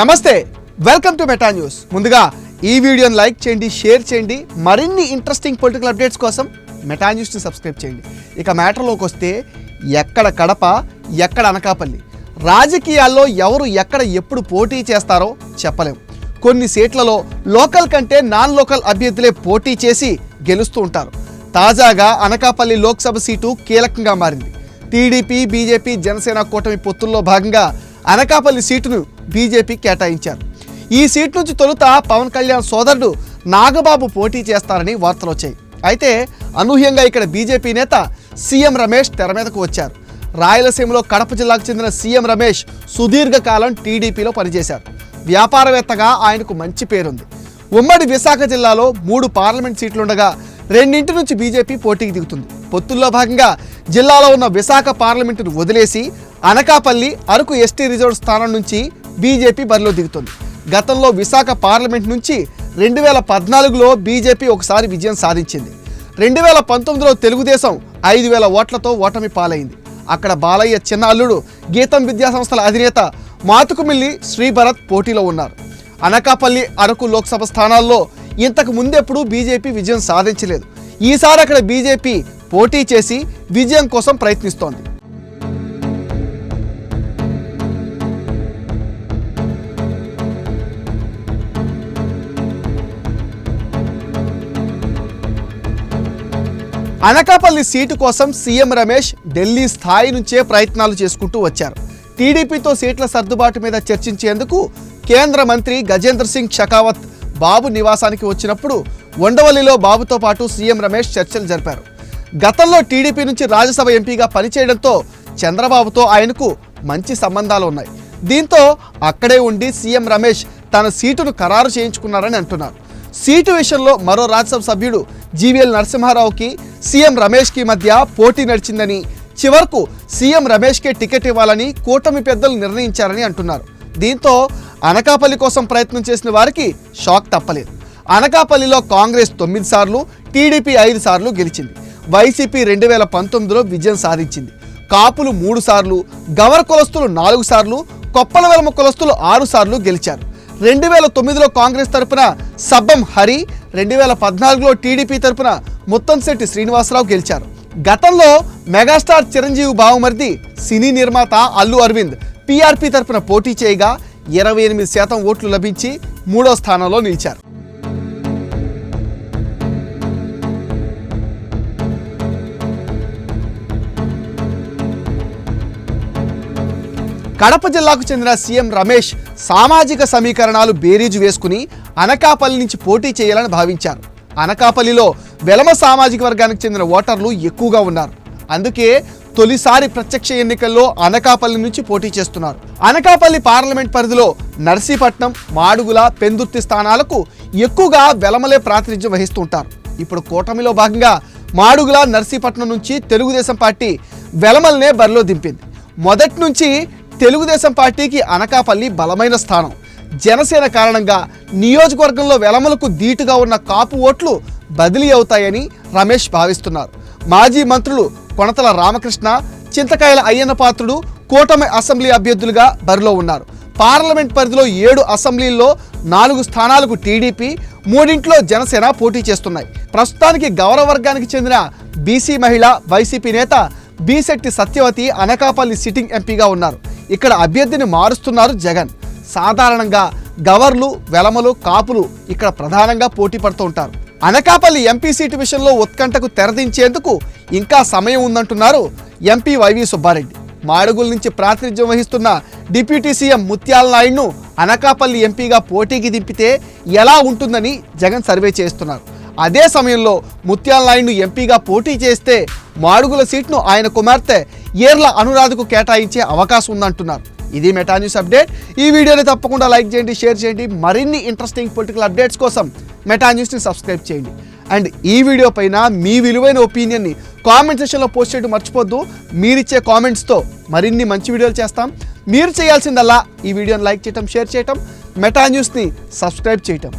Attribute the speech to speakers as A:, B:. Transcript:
A: నమస్తే welcome to meta news ముందుగా ఈ వీడియోని లైక్ చేయండి షేర్ చేయండి మరిన్ని ఇంట్రెస్టింగ్ పొలిటికల్ అప్డేట్స్ కోసం మెటా న్యూస్ని సబ్స్క్రైబ్ చేయండి. ఇక మ్యాటర్లోకి వస్తే ఎక్కడ కడప ఎక్కడ అనకాపల్లి? రాజకీయాల్లో ఎవరు ఎక్కడ ఎప్పుడు పోటీ చేస్తారో చెప్పలేం. కొన్ని సీట్లలో లోకల్ కంటే నాన్ లోకల్ అభ్యర్థులే పోటీ చేసి గెలుస్తూ ఉంటారు. తాజాగా అనకాపల్లి లోక్సభ సీటు కీలకంగా మారింది. టీడీపీ బీజేపీ జనసేన కూటమి పొత్తుల్లో భాగంగా అనకాపల్లి సీటును బీజేపీ కేటాయించారు. ఈ సీట్ నుంచి తొలుత పవన్ కళ్యాణ్ సోదరుడు నాగబాబు పోటీ చేస్తారని వార్తలు వచ్చాయి. అయితే అనూహ్యంగా ఇక్కడ బీజేపీ నేత సీఎం రమేష్ తెర మీదకు వచ్చారు. రాయలసీమలో కడప జిల్లాకు చెందిన సీఎం రమేష్ సుదీర్ఘకాలం టీడీపీలో పనిచేశారు. వ్యాపారవేత్తగా ఆయనకు మంచి పేరుంది. ఉమ్మడి విశాఖ జిల్లాలో మూడు పార్లమెంట్ సీట్లుండగా రెండింటి నుంచి బీజేపీ పోటీకి దిగుతుంది. పొత్తుల్లో భాగంగా జిల్లాలో ఉన్న విశాఖ పార్లమెంటును వదిలేసి అనకాపల్లి అరకు ఎస్టీ రిజర్వ్ స్థానం నుంచి బీజేపీ బరిలో దిగుతుంది. గతంలో విశాఖ పార్లమెంట్ నుంచి రెండు వేల పద్నాలుగులో బీజేపీ ఒకసారి విజయం సాధించింది. రెండు వేల పంతొమ్మిదిలో తెలుగుదేశం ఐదు వేల ఓట్లతో ఓటమి పాలైంది. అక్కడ బాలయ్య చిన్న అల్లుడు గీతం విద్యాసంస్థల అధినేత మాతుకుమిల్లి శ్రీభరత్ పోటీలో ఉన్నారు. అనకాపల్లి అరకు లోక్సభ స్థానాల్లో ఇంతకు ముందెప్పుడు బీజేపీ విజయం సాధించలేదు. ఈసారి అక్కడ బీజేపీ పోటీ చేసి విజయం కోసం ప్రయత్నిస్తోంది. అనకాపల్లి సీటు కోసం సీఎం రమేష్ ఢిల్లీ స్థాయి నుంచే ప్రయత్నాలు చేసుకుంటూ వచ్చారు. టీడీపీతో సీట్ల సర్దుబాటు మీద చర్చించేందుకు కేంద్ర మంత్రి గజేంద్ర సింగ్ షకావత్ బాబు నివాసానికి వచ్చినప్పుడు ఉండవల్లిలో బాబుతో పాటు సీఎం రమేష్ చర్చలు జరిపారు. గతంలో టీడీపీ నుంచి రాజ్యసభ ఎంపీగా పనిచేయడంతో చంద్రబాబుతో ఆయనకు మంచి సంబంధాలు ఉన్నాయి. దీంతో అక్కడే ఉండి సీఎం రమేష్ తన సీటును ఖరారు చేయించుకున్నారని అంటున్నారు. సీటు విషయంలో మరో రాజ్యసభ సభ్యుడు జీవీఎల్ నరసింహారావుకి సీఎం రమేష్కి మధ్య పోటీ నడిచిందని చివరకు సీఎం రమేష్కే టికెట్ ఇవ్వాలని కూటమి పెద్దలు నిర్ణయించారని అంటున్నారు. దీంతో అనకాపల్లి కోసం ప్రయత్నం చేసిన వారికి షాక్ తప్పలేదు. అనకాపల్లిలో కాంగ్రెస్ తొమ్మిది సార్లు టీడీపీ ఐదు సార్లు గెలిచింది. వైసీపీ రెండు వేల పంతొమ్మిదిలో విజయం సాధించింది. కాపులు మూడు సార్లు గవర్ కులస్తులు నాలుగు సార్లు కొప్పల వెలమ కులస్తులు ఆరు సార్లు గెలిచారు. రెండు వేల తొమ్మిదిలో కాంగ్రెస్ తరపున సబ్బం హరి రెండు వేల పద్నాలుగులో టీడీపీ తరపున ముత్తంశెట్టి శ్రీనివాసరావు గెలిచారు. గతంలో మెగాస్టార్ చిరంజీవి బావమరిది సినీ నిర్మాత అల్లు అరవింద్ పీఆర్పీ తరపున పోటీ చేయగా ఇరవై ఎనిమిది శాతం ఓట్లు లభించి మూడో స్థానంలో నిలిచారు. కడప జిల్లాకు చెందిన సీఎం రమేష్ సామాజిక సమీకరణాలు బేరీజు వేసుకుని అనకాపల్లి నుంచి పోటీ చేయాలని భావించారు. అనకాపల్లిలో వెలమ సామాజిక వర్గానికి చెందిన ఓటర్లు ఎక్కువగా ఉన్నారు. అందుకే తొలిసారి ప్రత్యక్ష ఎన్నికల్లో అనకాపల్లి నుంచి పోటీ చేస్తున్నారు. అనకాపల్లి పార్లమెంట్ పరిధిలో నర్సీపట్నం మాడుగుల పెందుర్తి స్థానాలకు ఎక్కువగా వెలమలే ప్రాతినిధ్యం వహిస్తుంటారు. ఇప్పుడు కూటమిలో భాగంగా మాడుగుల నర్సీపట్నం నుంచి తెలుగుదేశం పార్టీ వెలమల్నే బరిలో దింపింది. మొదటి నుంచి తెలుగుదేశం పార్టీకి అనకాపల్లి బలమైన స్థానం. జనసేన కారణంగా నియోజకవర్గంలో వెలమలకు ధీటుగా ఉన్న కాపు ఓట్లు బదిలీ అవుతాయని రమేష్ భావిస్తున్నారు. మాజీ మంత్రులు కొనతల రామకృష్ణ చింతకాయల అయ్యన్న పాత్రుడు కూటమి అసెంబ్లీ అభ్యర్థులుగా బరిలో ఉన్నారు. పార్లమెంట్ పరిధిలో ఏడు అసెంబ్లీల్లో నాలుగు స్థానాలకు టీడీపీ మూడింట్లో జనసేన పోటీ చేస్తున్నాయి. ప్రస్తుతానికి గౌరవ వర్గానికి చెందిన బీసీ మహిళ వైసీపీ నేత బీశెట్టి సత్యవతి అనకాపల్లి సిట్టింగ్ ఎంపీగా ఉన్నారు. ఇక్కడ అభ్యర్థిని మారుస్తున్నారు జగన్. సాధారణంగా గవర్లు వెలమలు కాపులు ఇక్కడ ప్రధానంగా పోటీ పడుతూ ఉంటారు. అనకాపల్లి ఎంపీ సీటు విషయంలో ఉత్కంఠకు తెరదించేందుకు ఇంకా సమయం ఉందంటున్నారు ఎంపీ వైవి సుబ్బారెడ్డి. మాడుగుల నుంచి ప్రాతినిధ్యం వహిస్తున్న డిప్యూటీ సీఎం ముత్యాల నాయుడును అనకాపల్లి ఎంపీగా పోటీకి దింపితే ఎలా ఉంటుందని జగన్ సర్వే చేస్తున్నారు. అదే సమయంలో ముత్యాల నాయుడును ఎంపీగా పోటీ చేస్తే మాడుగుల సీట్ను ఆయన కుమార్తె ఏర్ల అనురాధకు కేటాయించే అవకాశం ఉందంటున్నారు. ఇది మెటా న్యూస్ అప్డేట్. ఈ వీడియోని తప్పకుండా లైక్ చేయండి షేర్ చేయండి. మరిన్ని ఇంట్రెస్టింగ్ పొలిటికల్ అప్డేట్స్ కోసం మెటా న్యూస్ని సబ్స్క్రైబ్ చేయండి. అండ్ ఈ వీడియో పైన మీ విలువైన ఒపీనియన్ని కామెంట్ సెషన్లో పోస్ట్ చేయడం మర్చిపోద్దు. మీరిచ్చే కామెంట్స్తో మరిన్ని మంచి వీడియోలు చేస్తాం. మీరు చేయాల్సిందల్లా ఈ వీడియోని లైక్ చేయటం షేర్ చేయటం మెటా న్యూస్ని సబ్స్క్రైబ్ చేయటం.